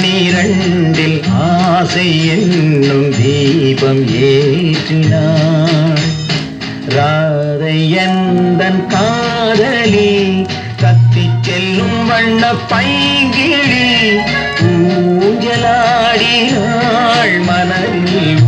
பன்னிரண்டில் ஆசை என்னும் தீபம் ஏற்றினாள் ராதை எந்தன் காதலி கத்தி செல்லும் வண்ண பைங்கிழி ஊஞ்சலாடியாள் மனதில்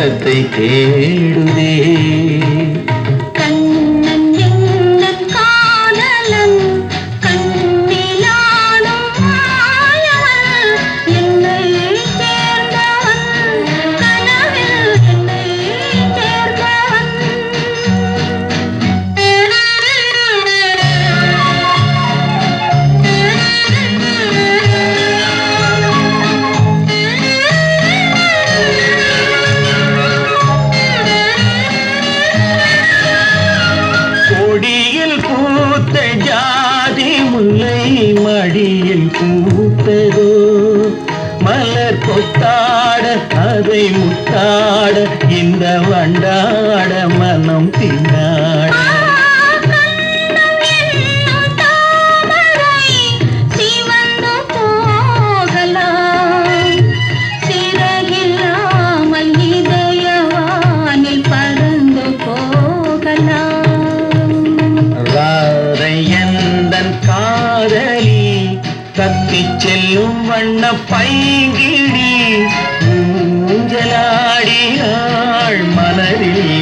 சுகத்தை தேடுதே. மடியில் பூத்ததோ? மலர் கொத்தாட அதை முத்தாட இந்த வண்டாட மனம் தின்னாட செல்லும் வண்ண பைங்கிடி ஊஞ்சலாடியாள் மலரில்